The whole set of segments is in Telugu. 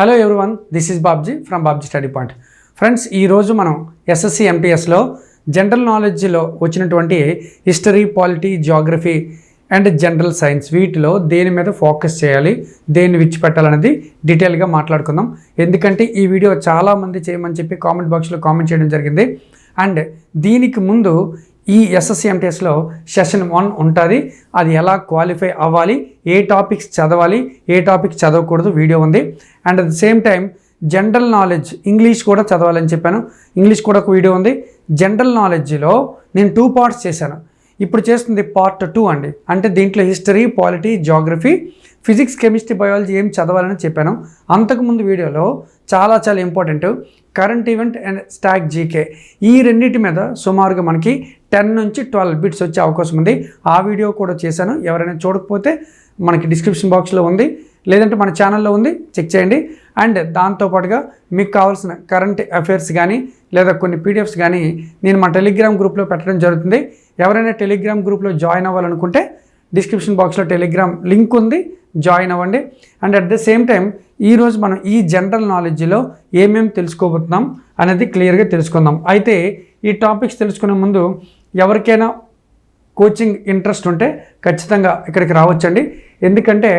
Hello everyone this is Babji from Babji study point friends ఈరోజు మనం ఎస్ఎస్సి ఎంటీఎస్లో జనరల్ నాలెడ్జ్లో వచ్చినటువంటి history polity geography and general science వీటిలో దేని మీద ఫోకస్ చేయాలి దేన్ని విడిచిపెట్టాలనేది డీటెయిల్గా మాట్లాడుకుందాం. ఎందుకంటే ఈ వీడియో చాలామంది చేయమని చెప్పి కామెంట్ బాక్స్లో కామెంట్ చేయడం జరిగింది. అండ్ దీనికి ముందు ఈ ఎస్ఎస్సి ఎంటీఎస్లో సెషన్ వన్ ఉంటుంది. అది ఎలా క్వాలిఫై అవ్వాలి? ఏ టాపిక్స్ చదవాలి? ఏ టాపిక్స్ చదవకూడదు? వీడియో ఉంది. And at the same time general knowledge English కూడా చదవాలని చెప్పాను. ఇంగ్లీష్ కూడా ఒక వీడియో ఉంది. జనరల్ నాలెడ్జ్లో నేను టూ పార్ట్స్ చేశాను. ఇప్పుడు చేస్తుంది పార్ట్ టూ అండి. అంటే దీంట్లో history polity geography physics chemistry biology ఏం చదవాలని చెప్పాను. అంతకుముందు వీడియోలో చాలా చాలా important current event and static GK ఈ రెండింటి మీద సుమారుగా మనకి టెన్ నుంచి ట్వెల్వ్ బిట్స్ వచ్చే అవకాశం ఉంది. ఆ వీడియో కూడా చేశాను. ఎవరైనా చూడకపోతే మనకి డిస్క్రిప్షన్ బాక్స్లో ఉంది. లేదంటే మన ఛానల్లో ఉంది. చెక్ చేయండి. అండ్ దాంతోపాటుగా మీకు కావాల్సిన కరెంట్ అఫైర్స్ కానీ లేదా కొన్ని పీడిఎఫ్స్ కానీ నేను మా టెలిగ్రామ్ గ్రూప్లో పెట్టడం జరుగుతుంది. ఎవరైనా టెలిగ్రామ్ గ్రూప్లో జాయిన్ అవ్వాలనుకుంటే డిస్క్రిప్షన్ బాక్స్లో టెలిగ్రామ్ లింక్ ఉంది జాయిన్ అవ్వండి. And at the same time ఈరోజు మనం ఈ జనరల్ నాలెడ్జ్లో ఏమేమి తెలుసుకోబోతున్నాం అనేది క్లియర్గా తెలుసుకుందాం. అయితే ఈ టాపిక్స్ తెలుసుకునే ముందు ఎవరికైనా కోచింగ్ ఇంట్రెస్ట్ ఉంటే ఖచ్చితంగా ఇక్కడికి రావచ్చండి. ఎందుకంటే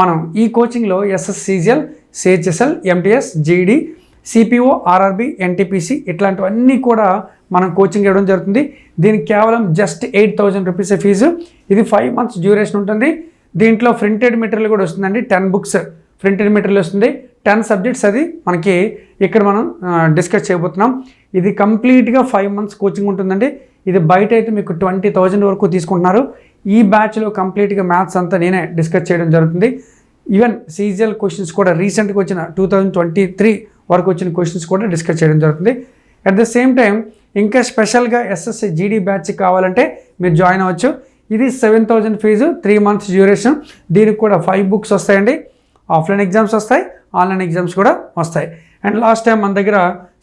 మనం ఈ కోచింగ్లో SSC CGL CHSL MTS GD CPO RRB NTPC ఇట్లాంటివన్నీ కూడా మనం కోచింగ్ ఇవ్వడం జరుగుతుంది. దీనికి కేవలం just eight thousand rupees fee ఇది ఫైవ్ మంత్స్ డ్యూరేషన్ ఉంటుంది. దీంట్లో ప్రింటెడ్ మెటీరియల్ కూడా వస్తుందండి. టెన్ బుక్స్ ప్రింటెడ్ మెటీరియల్ వస్తుంది. టెన్ సబ్జెక్ట్స్ అది మనకి ఇక్కడ మనం డిస్కస్ చేయబోతున్నాం. ఇది కంప్లీట్గా ఫైవ్ మంత్స్ కోచింగ్ ఉంటుందండి. ఇది బయట అయితే మీకు ట్వంటీ థౌజండ్ వరకు తీసుకుంటున్నారు. ఈ బ్యాచ్లో కంప్లీట్గా మ్యాథ్స్ అంతా నేనే డిస్కస్ చేయడం జరుగుతుంది. ఈవెన్ సీజియల్ క్వశ్చన్స్ కూడా రీసెంట్గా వచ్చిన టూ థౌజండ్ ట్వంటీ త్రీ వరకు వచ్చిన క్వశ్చన్స్ కూడా డిస్కస్ చేయడం జరుగుతుంది. అట్ ద సేమ్ టైం ఇంకా స్పెషల్గా ఎస్ఎస్సి జీడీ బ్యాచ్ కావాలంటే మీరు జాయిన్ అవ్వచ్చు. ఇది seven thousand fee three months duration దీనికి కూడా ఫైవ్ బుక్స్ వస్తాయండి. ఆఫ్లైన్ ఎగ్జామ్స్ వస్తాయి ఆన్లైన్ ఎగ్జామ్స్ కూడా వస్తాయి. అండ్ లాస్ట్ టైం మన దగ్గర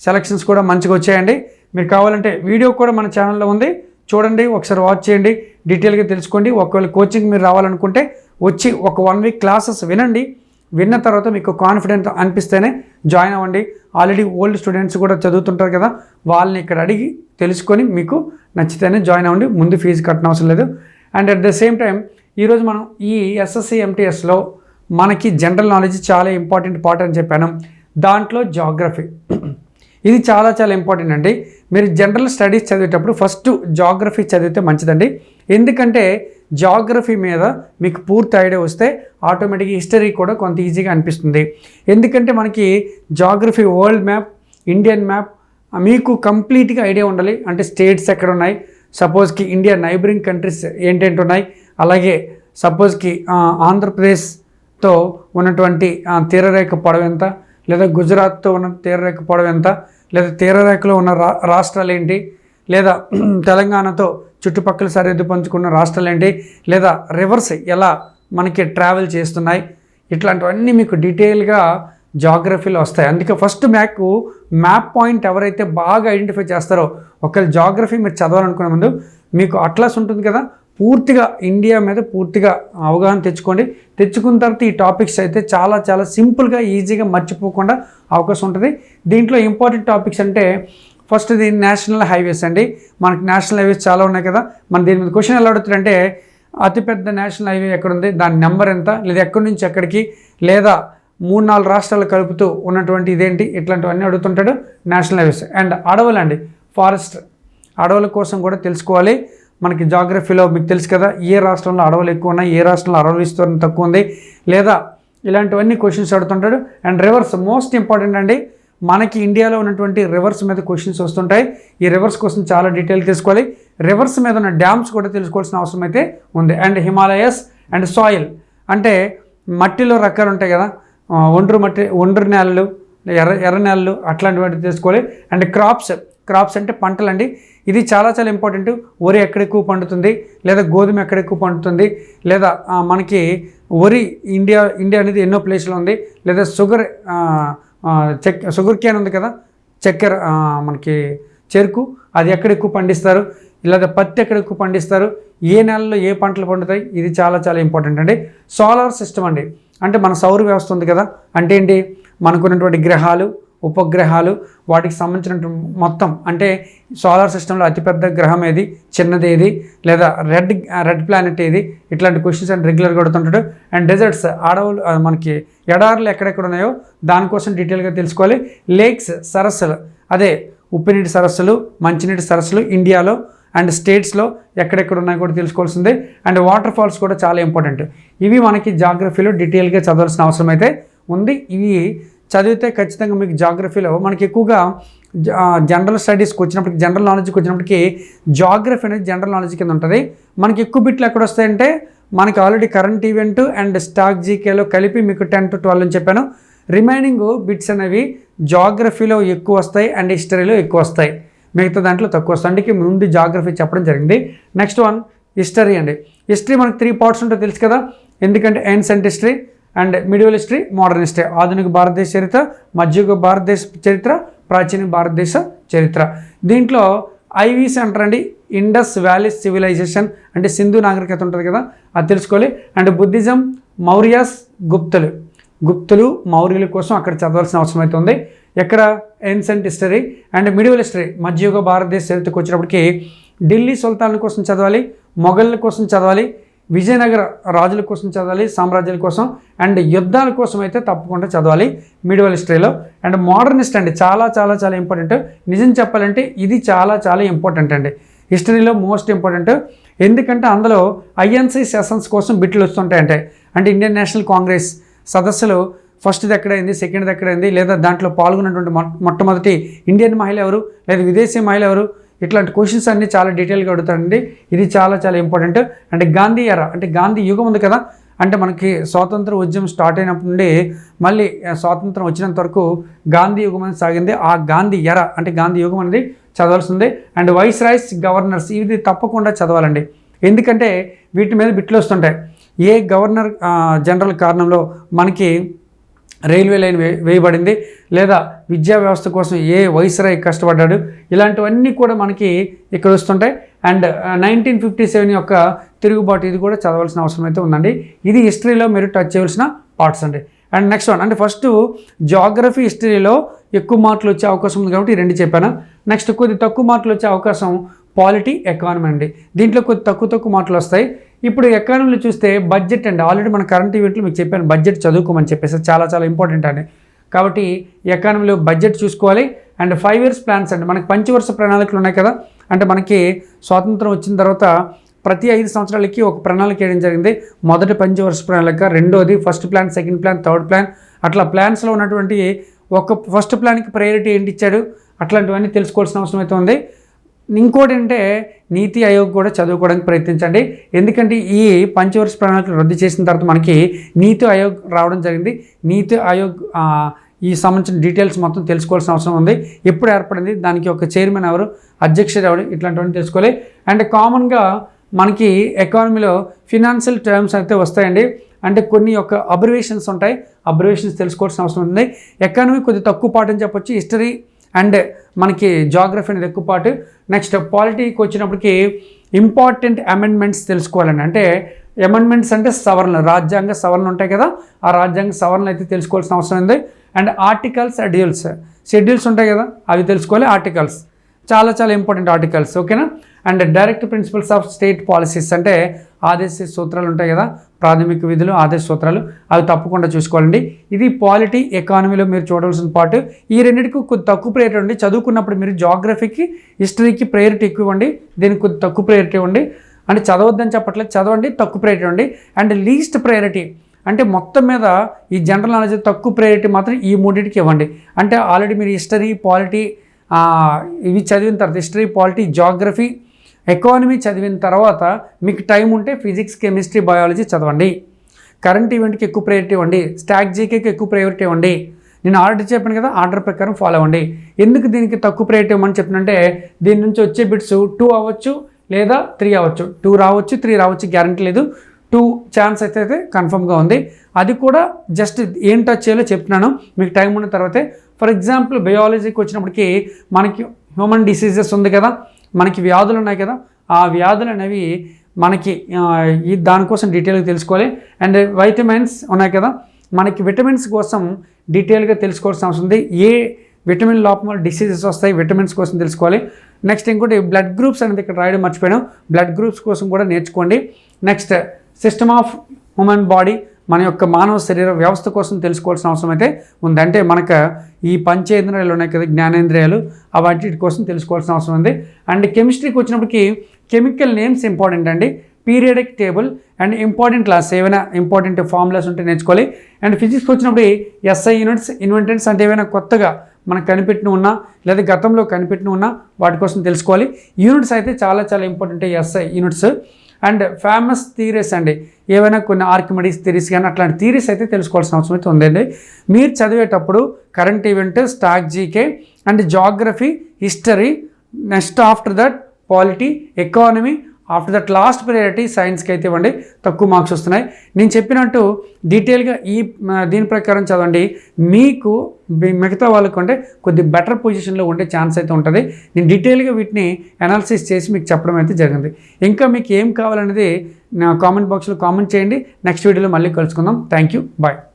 సెలక్షన్స్ కూడా మంచిగా వచ్చాయండి. మీరు కావాలంటే వీడియో కూడా మన ఛానల్లో ఉంది. చూడండి ఒకసారి వాచ్ చేయండి. డీటెయిల్గా తెలుసుకోండి. ఒకవేళ కోచింగ్ మీరు రావాలనుకుంటే వచ్చి ఒక వన్ వీక్ క్లాసెస్ వినండి. విన్న తర్వాత మీకు కాన్ఫిడెంట్ అనిపిస్తేనే జాయిన్ అవ్వండి. ఆల్రెడీ ఓల్డ్ స్టూడెంట్స్ కూడా చదువుతుంటారు కదా వాళ్ళని ఇక్కడ అడిగి తెలుసుకొని మీకు నచ్చితేనే జాయిన్ అవ్వండి. ముందు ఫీజు కట్టనవసరం అవసరం లేదు. And at the same time ఈరోజు మనం ఈ ఎస్ఎస్సి ఎంటీఎస్లో మనకి జనరల్ నాలెడ్జ్ చాలా ఇంపార్టెంట్ పార్ట్ అని చెప్పాను. దాంట్లో జాగ్రఫీ ఇది చాలా చాలా ఇంపార్టెంట్ అండి. మీరు జనరల్ స్టడీస్ చదివేటప్పుడు ఫస్ట్ జాగ్రఫీ చదివితే మంచిదండి. ఎందుకంటే జాగ్రఫీ మీద మీకు పూర్తి ఐడియా వస్తే ఆటోమేటిక్గా హిస్టరీ కూడా కొంత ఈజీగా అనిపిస్తుంది. ఎందుకంటే మనకి geography world map Indian map మీకు కంప్లీట్గా ఐడియా ఉండాలి. అంటే స్టేట్స్ ఎక్కడ ఉన్నాయి? సపోజ్కి ఇండియా నైబరింగ్ కంట్రీస్ ఏంటంటే ఉన్నాయి? అలాగే సపోజ్కి ఆంధ్రప్రదేశ్తో ఉన్నటువంటి తీరరేఖ పొడవు ఎంత? లేదా గుజరాత్తో ఉన్న తీరరేఖ పొడవు ఎంత? లేదా తీరరేఖలో ఉన్న రా రాష్ట్రాలు ఏంటి లేదా తెలంగాణతో చుట్టుపక్కల సరిహద్దు పంచుకున్న రాష్ట్రాలు ఏంటి లేదా రివర్స్ ఎలా మనకి ట్రావెల్ చేస్తున్నాయి? ఇట్లాంటివన్నీ మీకు డీటెయిల్గా జాగ్రఫీలో వస్తాయి. అందుకే ఫస్ట్ మ్యాకు మ్యాప్ పాయింట్ ఎవరైతే బాగా ఐడెంటిఫై చేస్తారో ఒకవేళ జాగ్రఫీ మీరు చదవాలనుకునే ముందు మీకు అట్లాస్ ఉంటుంది కదా పూర్తిగా ఇండియా మీద పూర్తిగా అవగాహన తెచ్చుకోండి. తెచ్చుకున్న తర్వాత ఈ టాపిక్స్ అయితే చాలా చాలా సింపుల్గా ఈజీగా మర్చిపోకుండా అవకాశం ఉంటుంది. దీంట్లో ఇంపార్టెంట్ టాపిక్స్ అంటే ఫస్ట్ ఇది నేషనల్ హైవేస్ అండి. మనకి నేషనల్ హైవేస్ చాలా ఉన్నాయి కదా. మన దీని మీద క్వశ్చన్ ఎలా అడుగుతారంటే అతిపెద్ద నేషనల్ హైవే ఎక్కడుంది? దాని నెంబర్ ఎంత? లేదా ఎక్కడి నుంచి ఎక్కడికి? లేదా మూడు నాలుగు రాష్ట్రాలు కలుపుతూ ఉన్నటువంటి ఇదేంటి? ఇట్లాంటివన్నీ అడుగుతుంటాడు నేషనల్ హైవేస్. అండ్ అడవులండి. ఫారెస్ట్ అడవుల కోసం కూడా తెలుసుకోవాలి. మనకి జాగ్రఫీలో మీకు తెలుసు కదా ఏ రాష్ట్రంలో అడవులు ఎక్కువ ఉన్నాయి ఏ రాష్ట్రంలో అడవులు ఇస్తున్న తక్కువ ఉంది లేదా ఇలాంటివన్నీ క్వశ్చన్స్ అడుగుతుంటాడు. అండ్ రివర్స్ మోస్ట్ ఇంపార్టెంట్ అండి మనకి ఇండియాలో ఉన్నటువంటి రివర్స్ మీద క్వశ్చన్స్ వస్తుంటాయి. ఈ రివర్స్ కోసం చాలా డీటెయిల్ తీసుకోవాలి రివర్స్ మీద ఉన్న డ్యామ్స్ కూడా తెలుసుకోవాల్సిన అవసరం అయితే ఉంది. అండ్ హిమాలయస్ అండ్ సాయిల్ అంటే మట్టిలో రకాలు ఉంటాయి కదా ఒండ్రు మట్టి ఒండ్రు నేలలు ఎర్ర ఎర్ర నేలలు అట్లాంటివి తెలుసుకోవాలి. అండ్ క్రాప్స్ క్రాప్స్ అంటే పంటలు అండి ఇది చాలా చాలా ఇంపార్టెంట్ వరి ఎక్కడ ఎక్కువ పండుతుంది? లేదా గోధుమ ఎక్కడ ఎక్కువ పండుతుంది? లేదా మనకి వరి ఇండియా ఇండియా అనేది ఎన్నో ప్లేస్లో ఉంది. లేదా షుగర్ చెక్ షుగర్ కేన్ ఉంది కదా? చక్కెర మనకి చెరుకు అది ఎక్కడ ఎక్కువ పండిస్తారు? లేదా పత్తి ఎక్కడ ఎక్కువ పండిస్తారు? ఏ నెలలో ఏ పంటలు పండుతాయి? ఇది చాలా చాలా ఇంపార్టెంట్ అండి. సోలార్ సిస్టమ్ అండి. అంటే మన సౌర వ్యవస్థ ఉంది కదా? అంటే ఏంటి? మనకున్నటువంటి గ్రహాలు ఉపగ్రహాలు వాటికి సంబంధించిన మొత్తం అంటే సోలార్ సిస్టంలో అతిపెద్ద గ్రహం ఏది చిన్నది ఏది లేదా రెడ్ రెడ్ ప్లానెట్ ఏది ఇట్లాంటి క్వశ్చన్స్ అండ్ రెగ్యులర్గా అడుగుతుంటాడు. అండ్ డెజర్ట్స్ అడవులు మనకి ఎడారులు ఎక్కడెక్కడ ఉన్నాయో దానికోసం డీటెయిల్గా తెలుసుకోవాలి. లేక్స్ సరస్సులు అదే ఉప్పునీటి సరస్సులు మంచినీటి సరస్సులు ఇండియాలో అండ్ స్టేట్స్లో ఎక్కడెక్కడ ఉన్నాయో కూడా తెలుసుకోవాల్సిందే. అండ్ వాటర్ ఫాల్స్ కూడా చాలా ఇంపార్టెంట్ ఇవి మనకి జాగ్రఫీలో డీటెయిల్గా చదవాల్సిన అవసరం అయితే ఉంది. ఇవి చదివితే ఖచ్చితంగా మీకు జాగ్రఫీలో మనకి ఎక్కువగా జనరల్ స్టడీస్కి వచ్చినప్పటికి జనరల్ నాలెడ్జ్కి వచ్చినప్పటికీ జాగ్రఫీ అనేది జనరల్ నాలెడ్జ్ కింద ఉంటుంది. మనకి ఎక్కువ బిట్లు ఎక్కడ వస్తాయంటే మనకి already current event and static జీకేలో కలిపి మీకు టెన్ టు ట్వెల్వ్ అని చెప్పాను. రిమైనింగ్ బిట్స్ అనేవి జాగ్రఫీలో ఎక్కువ వస్తాయి అండ్ హిస్టరీలో ఎక్కువ వస్తాయి. మిగతా దాంట్లో తక్కువ వస్తాయి. అందుకే ముందు జాగ్రఫీ చెప్పడం జరిగింది. నెక్స్ట్ వన్ హిస్టరీ అండి. హిస్టరీ మనకి త్రీ పార్ట్స్ ఉంటే తెలుసు కదా. ఎందుకంటే ancient history and medieval history modern history. ఆధునిక భారతదేశ చరిత్ర మధ్యయుగ భారతదేశ చరిత్ర ప్రాచీన భారతదేశ చరిత్ర. దీంట్లో ఐవీస్ అంటారండి ఇండస్ వ్యాలీ సివిలైజేషన్ అంటే సింధు నాగరికత ఉంటుంది కదా అది తెలుసుకోవాలి. అండ్ బుద్ధిజం మౌర్యాస్ గుప్తులు. గుప్తులు మౌర్యుల కోసం అక్కడ చదవాల్సిన అవసరం అయితే ఉంది. ఎక్కడ? Ancient history and medieval history మధ్యయుగ భారతదేశ చరిత్రకు వచ్చినప్పటికీ ఢిల్లీ సుల్తాన్ల కోసం చదవాలి మొఘళ్ళ కోసం చదవాలి విజయనగర రాజుల కోసం చదవాలి సామ్రాజ్యాల కోసం అండ్ యుద్ధాల కోసం అయితే తప్పకుండా చదవాలి మిడివల్ హిస్టరీలో అండ్ మోడర్నిస్ట్ అండి చాలా చాలా చాలా ఇంపార్టెంట్. నిజం చెప్పాలంటే ఇది చాలా చాలా ఇంపార్టెంట్ అండి. హిస్టరీలో మోస్ట్ ఇంపార్టెంట్. ఎందుకంటే అందులో ఐఎన్సీ సెషన్స్ కోసం బిట్లు వస్తుంటాయంటే. అంటే ఇండియన్ నేషనల్ కాంగ్రెస్ సదస్సులు ఫస్ట్ది ఎక్కడైంది సెకండ్ది ఎక్కడైంది లేదా దాంట్లో పాల్గొన్నటువంటి మొట్టమొదటి ఇండియన్ మహిళ ఎవరు లేదా విదేశీ మహిళ ఎవరు ఇట్లాంటి క్వశ్చన్స్ అన్నీ చాలా డీటెయిల్గా అడుగుతారండి. ఇది చాలా చాలా ఇంపార్టెంట్ అంటే గాంధీ ఎర అంటే గాంధీ యుగం ఉంది కదా అంటే మనకి స్వాతంత్ర ఉద్యమం స్టార్ట్ అయినప్పటి నుండి మళ్ళీ స్వాతంత్రం వచ్చినంత వరకు గాంధీ యుగం అనేది సాగింది. ఆ గాంధీ ఎర అంటే గాంధీ యుగం అనేది చదవాల్సింది. అండ్ వైస్ రైస్ గవర్నర్స్ ఇది తప్పకుండా చదవాలండి. ఎందుకంటే వీటి మీద బిట్లు వస్తుంటాయి. ఏ గవర్నర్ జనరల్ కారణంలో మనకి రైల్వే లైన్ వే వేయబడింది లేదా విద్యా వ్యవస్థ కోసం ఏ వైస్రాయ్ కష్టపడ్డాడు? ఇలాంటివన్నీ కూడా మనకి ఇక్కడ వస్తుంటాయి. అండ్ నైన్టీన్ ఫిఫ్టీ సెవెన్ యొక్క తిరుగుబాటు ఇది కూడా చదవాల్సిన అవసరం అయితే ఉందండి. ఇది హిస్టరీలో మీరు టచ్ చేయవలసిన పార్ట్స్ అండి. అండ్ నెక్స్ట్ వన్ అంటే ఫస్ట్ జాగ్రఫీ హిస్టరీలో ఎక్కువ మార్కులు వచ్చే అవకాశం ఉంది కాబట్టి రెండు చెప్పాను. నెక్స్ట్ కొద్ది తక్కువ మార్కులు వచ్చే అవకాశం పాలిటీ ఎకానమీ అండి. దీంట్లో కొద్ది తక్కువ తక్కువ మార్కులు వస్తాయి. ఇప్పుడు ఎకానమీలో చూస్తే బడ్జెట్ అండి. ఆల్రెడీ మన కరెంట్ ఈవెంట్లో మీకు చెప్పాను బడ్జెట్ చదువుకోమని చెప్పేసి చాలా చాలా ఇంపార్టెంట్ అండి. కాబట్టి ఎకానమీలో బడ్జెట్ చూసుకోవాలి. అండ్ ఫైవ్ ఇయర్స్ ప్లాన్స్ అండి. మనకి పంచవర్ష ప్రణాళికలు ఉన్నాయి కదా. అంటే మనకి స్వాతంత్రం వచ్చిన తర్వాత ప్రతి ఐదు సంవత్సరాలకి ఒక ప్రణాళిక వేయడం జరిగింది. మొదటి పంచవర్ష ప్రణాళిక రెండోది first plan second plan third plan అట్లా ప్లాన్స్లో ఉన్నటువంటి ఒక ఫస్ట్ ప్లాన్కి ప్రయారిటీ ఏంటి ఇచ్చాడు? అట్లాంటివన్నీ తెలుసుకోవాల్సిన అవసరం అయితే ఉంది. ఇంకోటి అంటే నీతి ఆయోగ్ కూడా చదువుకోవడానికి ప్రయత్నించండి. ఎందుకంటే ఈ పంచవర్ష ప్రణాళికలు రద్దు చేసిన తర్వాత మనకి నీతి ఆయోగ్ రావడం జరిగింది. నీతి ఆయోగ్ ఈ సంబంధించిన డీటెయిల్స్ మొత్తం తెలుసుకోవాల్సిన అవసరం ఉంది. ఎప్పుడు ఏర్పడింది? దానికి ఒక చైర్మన్ ఎవరు? అధ్యక్షుడు ఎవరు? ఇట్లాంటివన్నీ తెలుసుకోవాలి. అండ్ కామన్గా మనకి ఎకానమీలో ఫినాన్షియల్ టర్మ్స్ అయితే వస్తాయండి. అంటే కొన్ని యొక్క అబ్రివేషన్స్ ఉంటాయి. అబ్రివేషన్స్ తెలుసుకోవాల్సిన అవసరం ఉంది. ఎకానమీ కొద్దిగా తక్కువ పాఠం చెప్పొచ్చు. హిస్టరీ అండ్ మనకి జాగ్రఫీ అనేది ఎక్కువ పాటు నెక్స్ట్ పాలిటీకి వచ్చినప్పటికి ఇంపార్టెంట్ అమెండ్మెంట్స్ తెలుసుకోవాలండి. అంటే అమెండ్మెంట్స్ అంటే సవరణలు రాజ్యాంగ సవరణలు ఉంటాయి కదా ఆ రాజ్యాంగ సవరణలు అయితే తెలుసుకోవాల్సిన అవసరం ఉంది. అండ్ ఆర్టికల్స్ షెడ్యూల్స్ షెడ్యూల్స్ ఉంటాయి కదా అవి తెలుసుకోవాలి ఆర్టికల్స్ చాలా చాలా ఇంపార్టెంట్ ఆర్టికల్స్ ఓకేనా and directive principles of state policies అంటే ఆదేశ సూత్రాలు ఉంటాయి కదా ప్రాథమిక విధులు ఆదేశ సూత్రాలు అవి తప్పకుండా చూసుకోవాలండి. ఇది పాలిటీ ఎకానమీలో మీరు చూడవలసిన పాటు ఈ రెండింటికి కొద్ది తక్కువ ప్రయారిటీ ఉండి చదువుకున్నప్పుడు మీరు జాగ్రఫీకి హిస్టరీకి ప్రయారిటీ ఎక్కువ ఇవ్వండి. దీనికి కొద్ది తక్కువ ప్రయారిటీ ఇవ్వండి. అంటే చదవద్దని చెప్పట్లేదు చదవండి తక్కువ ప్రయారిటీ ఇవ్వండి. అండ్ లీస్ట్ ప్రయారిటీ అంటే మొత్తం మీద ఈ జనరల్ నాలెడ్జ్ తక్కువ ప్రయారిటీ మాత్రం ఈ మూడింటికి ఇవ్వండి. అంటే ఆల్రెడీ మీరు హిస్టరీ పాలిటీ ఇవి చదివిన తర్వాత హిస్టరీ పాలిటీ జాగ్రఫీ ఎకానమీ చదివిన తర్వాత మీకు టైం ఉంటే ఫిజిక్స్ కెమిస్ట్రీ బయాలజీ చదవండి. కరెంట్ ఈవెంట్కి ఎక్కువ ప్రయారిటీ ఇవ్వండి. స్టాక్ జీకేకి ఎక్కువ ప్రయారిటీ ఇవ్వండి. నేను ఆర్డర్ చెప్పాను కదా ఆర్డర్ ప్రకారం ఫాలో అవ్వండి. ఎందుకు దీనికి తక్కువ ప్రయారిటీ ఇవ్వమని చెప్పినంటే దీని నుంచి వచ్చే బిట్స్ టూ అవ్వచ్చు లేదా త్రీ అవ్వచ్చు. టూ రావచ్చు త్రీ రావచ్చు గ్యారంటీ లేదు. టూ ఛాన్స్ అయితే అయితే కన్ఫర్మ్గా ఉంది. అది కూడా జస్ట్ ఏం టచ్ చేయాలో చెప్తున్నాను. మీకు టైం ఉన్న తర్వాతే. ఫర్ ఎగ్జాంపుల్ బయాలజీకి వచ్చినప్పటికీ మనకి హ్యూమన్ డిసీజెస్ ఉంది కదా. మనకి వ్యాధులు ఉన్నాయి కదా ఆ వ్యాధులు అనేవి మనకి ఈ దానికోసం డీటెయిల్గా తెలుసుకోవాలి. అండ్ వైటమిన్స్ ఉన్నాయి కదా మనకి విటమిన్స్ కోసం డీటెయిల్గా తెలుసుకోవాల్సిన అవసరం ఉంది. ఏ విటమిన్ లోపం వల్ల డిసీజెస్ వస్తాయి విటమిన్స్ కోసం తెలుసుకోవాలి. నెక్స్ట్ ఇంకోటి బ్లడ్ గ్రూప్స్ అనేది ఇక్కడ రాయడం మర్చిపోయాను. బ్లడ్ గ్రూప్స్ కోసం కూడా నేర్చుకోండి. Next system of human body మన యొక్క మానవ శరీర వ్యవస్థ కోసం తెలుసుకోవాల్సిన అవసరం అయితే ఉంది. అంటే మనకు ఈ పంచేంద్రియాలు ఉన్నాయి కదా జ్ఞానేంద్రియాలు ఆ వాటి కోసం తెలుసుకోవాల్సిన అవసరం ఉంది. అండ్ కెమిస్ట్రీకి వచ్చినప్పటికి కెమికల్ నేమ్స్ ఇంపార్టెంట్ అండి. Periodic table and important class ఏమైనా ఇంపార్టెంట్ ఫార్ములాస్ ఉంటే నేర్చుకోవాలి. అండ్ ఫిజిక్స్కి వచ్చినప్పుడు ఎస్ఐ యూనిట్స్ ఇన్వెంటెంట్స్ అంటే ఏమైనా కొత్తగా మనకు కనిపెట్టిన ఉన్నా లేదా గతంలో కనిపెట్టిన ఉన్నా వాటి కోసం తెలుసుకోవాలి. యూనిట్స్ అయితే చాలా చాలా important SI units. And famous theories అండి. ఏవైనా కొన్ని ఆర్కిమెడిస్ థీరీస్ కానీ అట్లాంటి థీరీస్ అయితే తెలుసుకోవాల్సిన అవసరం అయితే ఉందండి. మీరు చదివేటప్పుడు current event static GK and geography history next after that polity economy after that last priority సైన్స్కి అయితే ఇవ్వండి. తక్కువ మార్క్స్ వస్తున్నాయి. నేను చెప్పినట్టు డీటెయిల్గా ఈ దీని ప్రకారం చదవండి. మీకు మిగతా మిగతా వాళ్ళకంటే కొద్ది బెటర్ పొజిషన్లో ఉండే ఛాన్స్ అయితే ఉంటుంది. నేను డీటెయిల్గా వీటిని అనాలిసిస్ చేసి మీకు చెప్పడం అయితే జరిగింది. ఇంకా మీకు ఏం కావాలనేది నా కామెంట్ బాక్స్లో కామెంట్ చేయండి. నెక్స్ట్ వీడియోలో మళ్ళీ కలుసుకుందాం. Thank you bye